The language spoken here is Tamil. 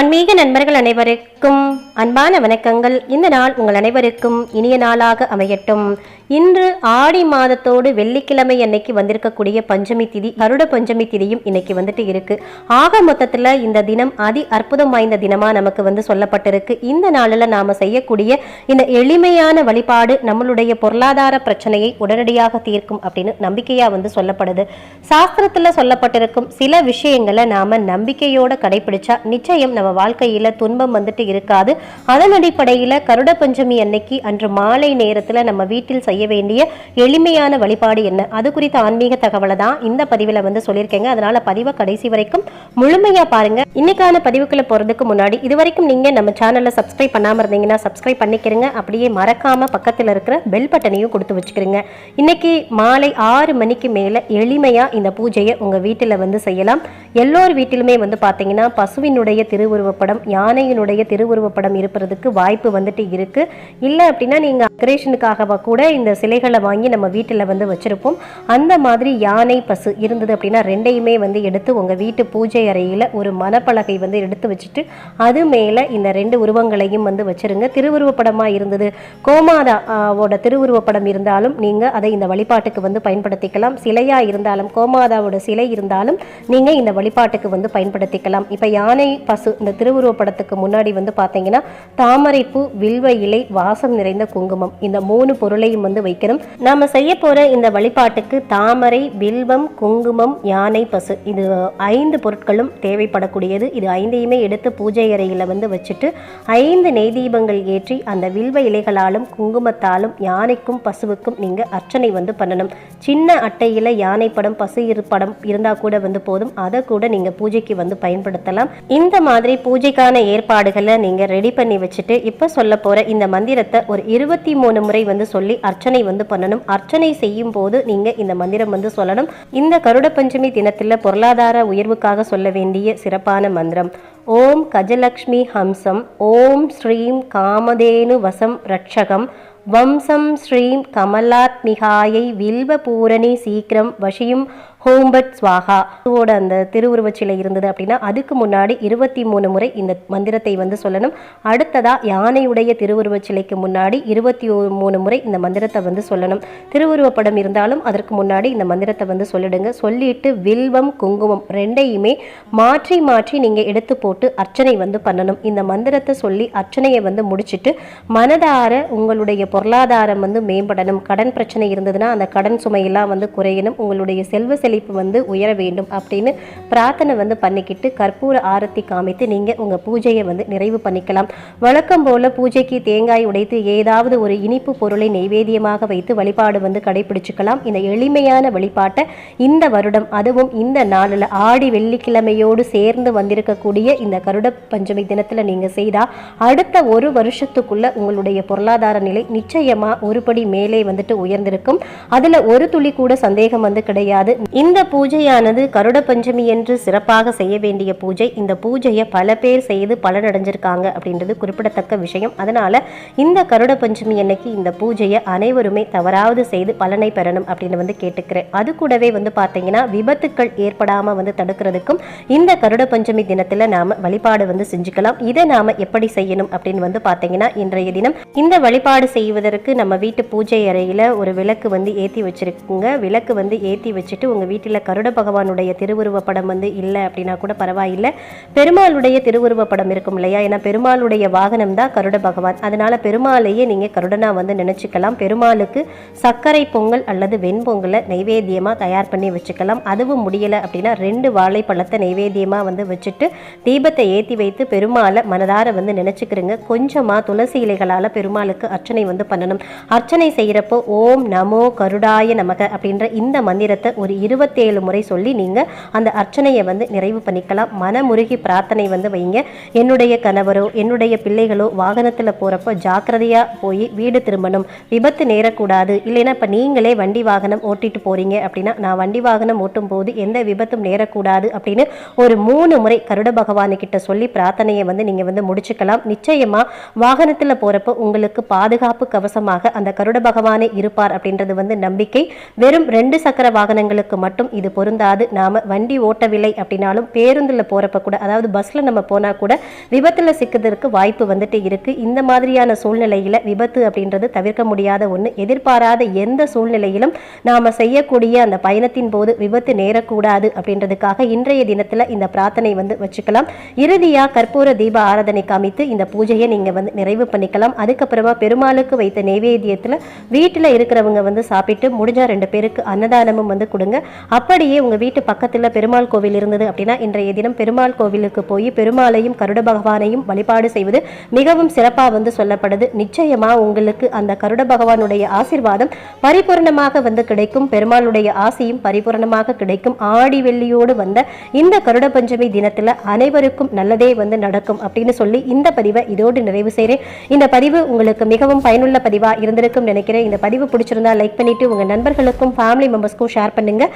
ஆன்மீக நண்பர்கள் அனைவருக்கும் அன்பான வணக்கங்கள். இந்த நாள் உங்கள் அனைவருக்கும் இனிய நாளாக அமையட்டும். இன்று ஆடி மாதத்தோடு வெள்ளிக்கிழமை அன்னைக்கு வந்திருக்கக்கூடிய பஞ்சமி திதி கருட பஞ்சமி திதியும் இன்னைக்கு வந்துட்டு இருக்கு. ஆக மொத்தத்தில் இந்த தினம் அதி அற்புதம் வாய்ந்த தினமா நமக்கு வந்து சொல்லப்பட்டிருக்கு. இந்த நாளில் நாம செய்யக்கூடிய இந்த எளிமையான வழிபாடு நம்மளுடைய பொருளாதார பிரச்சனையை உடனடியாக தீர்க்கும் அப்படின்னு நம்பிக்கையா வந்து சொல்லப்படுது. சாஸ்திரத்துல சொல்லப்பட்டிருக்கும் சில விஷயங்களை நாம நம்பிக்கையோட கடைபிடிச்சா நிச்சயம் நம்ம வாழ்க்கையில துன்பம் வந்துட்டு இருக்காது. அதன் அடிப்படையில கருட பஞ்சமி அன்னைக்கு அன்று மாலை நேரத்துல நம்ம வீட்டில் செய்ய வேண்டிய எளிமையான வழிபாடு என்ன? அது குறித்த ஆன்மீக தகவலை தான் இந்த பதிவில் வந்து சொல்லியிருக்கேங்க. அதனால பதிவை கடைசி வரைக்கும் முழுமையா பாருங்க. இன்னைக்கான பதிவுக்குள்ள போறதுக்கு முன்னாடி இது வரைக்கும் நீங்க நம்ம சேனலை சப்ஸ்கிரைப் பண்ணாம இருந்தீங்கன்னா சப்ஸ்கிரைப் பண்ணிக்கிறங்க. அப்படியே மறக்காம பக்கத்தில் இருக்கிற பெல் பட்டனையும் கொடுத்து வச்சுக்கிறீங்க. இன்னைக்கு மாலை ஆறு மணிக்கு மேல எளிமையா இந்த பூஜையை உங்க வீட்டில் வந்து செய்யலாம். எல்லோர் வீட்டிலுமே வந்து பார்த்தீங்கன்னா பசுவினுடைய திருவுருவப்படம் யானையினுடைய திருவுருவப்படம் இருப்பதற்கு வாய்ப்பு வந்துட்டு இருக்கு. இல்லை அப்படின்னா நீங்க டெக்கரேஷனுக்காக கூட இந்த சிலைகளை வாங்கி நம்ம வீட்டில் வந்து வச்சுருப்போம். அந்த மாதிரி யானை பசு இருந்தது அப்படின்னா ரெண்டையுமே வந்து எடுத்து உங்கள் வீட்டு பூஜை அறையில் ஒரு மணப்பலகை வந்து எடுத்து வச்சுட்டு அது மேலே இந்த ரெண்டு உருவங்களையும் வந்து வச்சிருங்க. திருவுருவப்படமாக இருந்தது. கோமாதா திருவுருவப்படம் இருந்தாலும் நீங்கள் அதை இந்த வழிபாட்டுக்கு வந்து பயன்படுத்திக்கலாம். சிலையாக இருந்தாலும் கோமாதாவோட சிலை இருந்தாலும் நீங்கள் இந்த வழிபாட்டுக்கு வந்து பயன்படுத்திக்கலாம். இப்போ யானை பசு இந்த திருவுருவப்படத்துக்கு முன்னாடி வந்து பார்த்தீங்கன்னா தாமரைப்பூ வில்வ இலை வாசம் நிறைந்த குங்குமம். இந்த மூணு பொருளையும் வந்து வைக்கணும். நாம செய்ய போற இந்த வழிபாட்டுக்கு தாமரை வில்வம் குங்குமம் யானை பசு இது ஐந்து பொருட்களும் தேவைப்படக்கூடியது. இது ஐந்தையுமே எடுத்து பூஜை அறையில் வந்து வச்சுட்டு ஐந்து நெய் தீபங்கள் ஏற்றி அந்த வில்வ இலைகளாலும் குங்குமத்தாலும் யானைக்கும் பசுவுக்கும் நீங்க அர்ச்சனை வந்து பண்ணணும். சின்ன அட்டையில யானை படம் பசு இரு படம் இருந்தா கூட வந்து போதும். அதை கூட நீங்க பூஜைக்கு வந்து பயன்படுத்தலாம். இந்த மாதிரி பூஜைக்கான ஏற்பாடுகளை நீங்க ரெடி பண்ணி வச்சுட்டு இப்போ சொல்ல போற இந்த மந்திரத்தை ஒரு இருபத்தி மூணு முறை வந்து சொல்லி அர்ச்சனை வந்து பண்ணணும். அர்ச்சனை செய்யும் போது நீங்க இந்த மந்திரம் வந்து சொல்லணும். இந்த கருட பஞ்சமி தினத்தில் பொருளாதார உயர்வுக்காக சொல்ல வேண்டிய சிறப்பான மந்திரம். ஓம் கஜலக்ஷ்மி ஹம்சம் ஓம் ஸ்ரீம் காமதேனு வசம் ரட்சகம் வம்சம் ஸ்ரீம் கமலாத்மிகாயை வில்வ பூரணி சீக்கிரம் வசியும் ஹோம்பட் ஸ்வாகா. அதுவோட அந்த திருவுருவச் சிலை இருந்தது அப்படின்னா அதுக்கு முன்னாடி இருபத்தி மூணு முறை இந்த மந்திரத்தை வந்து சொல்லணும். அடுத்ததா யானையுடைய திருவுருவச் சிலைக்கு முன்னாடி இருபத்தி மூணு முறை இந்த மந்திரத்தை வந்து சொல்லணும். திருவுருவப்படம் இருந்தாலும் அதற்கு முன்னாடி இந்த மந்திரத்தை வந்து சொல்லிடுங்க. சொல்லிட்டு வில்வம் குங்குமம் ரெண்டையுமே மாற்றி மாற்றி நீங்கள் எடுத்து போட்டு அர்ச்சனை வந்து பண்ணணும். இந்த மந்திரத்தை சொல்லி அர்ச்சனையை வந்து முடிச்சுட்டு மனதார உங்களுடைய பொருளாதாரம் வந்து மேம்படணும். கடன் பிரச்சனை இருந்ததுன்னா அந்த கடன் சுமையெல்லாம் வந்து குறையணும். உங்களுடைய செல்வ செழிப்பு வந்து உயர வேண்டும் அப்படின்னு பிரார்த்தனை வந்து பண்ணிக்கிட்டு கற்பூர ஆரத்தி காமித்து நீங்கள் உங்கள் பூஜையை வந்து நிறைவு பண்ணிக்கலாம். வழக்கம் போல் பூஜைக்கு தேங்காய் உடைத்து ஏதாவது ஒரு இனிப்பு பொருளை நெய்வேதியமாக வைத்து வழிபாடு வந்து கடைபிடிச்சுக்கலாம். இந்த எளிமையான வழிபாட்டை இந்த வருடம் அதுவும் இந்த நாளில் ஆடி வெள்ளிக்கிழமையோடு சேர்ந்து வந்திருக்கக்கூடிய இந்த கருட பஞ்சமி தினத்தில் நீங்கள் செய்தால் அடுத்த ஒரு வருஷத்துக்குள்ள உங்களுடைய பொருளாதார நிலை நிச்சயமாக ஒருபடி மேலே வந்துட்டு உயர்ந்திருக்கும். அதில் ஒரு துளி கூட சந்தேகம் வந்து கிடையாது. இந்த பூஜையானது கருட பஞ்சமி என்று சிறப்பாக செய்ய வேண்டிய பூஜை. இந்த பூஜையை பல பேர் செய்து பலனடைஞ்சிருக்காங்க அப்படின்றது குறிப்பிடத்தக்க விஷயம். அதனால இந்த கருட பஞ்சமி அன்னைக்கு இந்த பூஜையை அனைவருமே தவறாவது செய்து பலனை பெறணும் அப்படின்னு வந்து கேட்டுக்கிறேன். அது கூடவே வந்து பார்த்தீங்கன்னா விபத்துக்கள் ஏற்படாமல் வந்து தடுக்கிறதுக்கும் இந்த கருட பஞ்சமி தினத்தில் நாம வழிபாடு வந்து செஞ்சுக்கலாம். இதை நாம எப்படி செய்யணும் அப்படின்னு வந்து பார்த்தீங்கன்னா இன்றைய தினம் இந்த வழிபாடு செய்வதற்கு நம்ம வீட்டு பூஜை அறையில் ஒரு விளக்கு வந்து ஏற்றி வச்சிருக்குங்க. விளக்கு வந்து ஏற்றி வச்சுட்டு உங்கள் வீட்டில் கருட பகவானுடைய திருவுருவ படம் வந்து இல்லை அப்படின்னா கூட பரவாயில்லை. பெருமாளுடைய திருவுருவ படம் இருக்கும் இல்லையா? ஏன்னா பெருமாளுடைய வாகனம் தான் கருட பகவான். அதனால பெருமாளையே நீங்க கருடனா வந்து நினச்சிக்கலாம். பெருமாளுக்கு சர்க்கரை பொங்கல் அல்லது வெண்பொங்கலை நைவேத்தியமாக தயார் பண்ணி வச்சுக்கலாம். அதுவும் முடியல அப்படின்னா ரெண்டு வாழைப்பழத்தை நைவேத்தியமாக வந்து வச்சுட்டு தீபத்தை ஏற்றி வைத்து பெருமாளை மனதார வந்து நினச்சிக்கிறங்க. கொஞ்சமா துளசி இலைகளால் பெருமாளுக்கு அர்ச்சனை வந்து பண்ணணும். அர்ச்சனை செய்யறப்போ ஓம் நமோ கருடாய நமக அப்படின்ற இந்த மந்திரத்தை ஒரு இருபத்தேழு முறை சொல்லி நீங்க அந்த அர்ச்சனையை வந்து நிறைவு பண்ணிக்கலாம். மனமுருகி பிரார்த்தனை வந்து வைங்க. என்னுடைய கணவரோ என்னுடைய பிள்ளைகளோ வாகனத்தில் போறப்போ ஜாக்கிரதையா போய் வீடு திரும்பணும். விபத்து நேரக்கூடாது. இல்லைன்னா இப்போ நீங்களே வண்டி வாகனம் ஓட்டிட்டு போறீங்க அப்படின்னா நான் வண்டி வாகனம் ஓட்டும் போது எந்த விபத்தும் நேரக்கூடாது அப்படின்னு ஒரு மூணு முறை கருட பகவானுக்கிட்ட சொல்லி பிரார்த்தனையை வந்து நீங்கள் வந்து முடிச்சுக்கலாம். நிச்சயமா வாகனத்தில் போகிறப்போ உங்களுக்கு பாதுகாப்பு கவசமாக அந்த கருட பகவானே இருப்பார் அப்படின்றது வந்து நம்பிக்கை. வெறும் ரெண்டு சக்கர வாகனங்களுக்கு மட்டும் மட்டும் இது பொருந்தாது. நாம வண்டி ஓட்டவில்லை அப்படின்னாலும் பேருந்தில் போகிறப்ப கூட அதாவது பஸ்ஸில் நம்ம போனால் கூட விபத்தில் சிக்கிறதுக்கு வாய்ப்பு வந்துட்டு இருக்கு. இந்த மாதிரியான சூழ்நிலையில் விபத்து அப்படின்றது தவிர்க்க முடியாத ஒன்று எதிர்பாராத எந்த சூழ்நிலையிலும் நாம் செய்யக்கூடிய அந்த பயணத்தின் போது விபத்து நேரக்கூடாது அப்படின்றதுக்காக இன்றைய தினத்தில் இந்த பிரார்த்தனை வந்து வச்சுக்கலாம். இறுதியாக கற்பூர தீப ஆராதனை காமித்து இந்த பூஜையை நீங்கள் வந்து நிறைவு பண்ணிக்கலாம். அதுக்கப்புறமா பெருமாளுக்கு வைத்த நைவேத்தியத்துல வீட்டில் இருக்கிறவங்க வந்து சாப்பிட்டு முடிஞ்சால் ரெண்டு பேருக்கு அன்னதானமும் வந்து கொடுங்க. அப்படியே உங்கள் வீட்டு பக்கத்தில் பெருமாள் கோவில் இருந்தது அப்படின்னா இன்றைய தினம் பெருமாள் கோவிலுக்கு போய் பெருமாளையும் கருட பகவானையும் வழிபாடு செய்வது மிகவும் சிறப்பாக வந்து சொல்லப்படுது. நிச்சயமாக உங்களுக்கு அந்த கருட பகவானுடைய ஆசீர்வாதம் பரிபூரணமாக வந்து கிடைக்கும். பெருமாளுடைய ஆசையும் பரிபூரணமாக கிடைக்கும். ஆடி வெள்ளியோடு வந்த இந்த கருட பஞ்சமி தினத்தில் அனைவருக்கும் நல்லதே வந்து நடக்கும் அப்படின்னு சொல்லி இந்த பதிவை இதோடு நிறைவு செய்கிறேன் இந்த பதிவு உங்களுக்கு மிகவும் பயனுள்ள பதிவாக இருந்திருக்கும் நினைக்கிறேன். இந்த பதிவு பிடிச்சிருந்தா லைக் பண்ணிட்டு உங்கள் நண்பர்களுக்கும் ஃபேமிலி மெம்பர்ஸ்க்கும் ஷேர் பண்ணுங்க.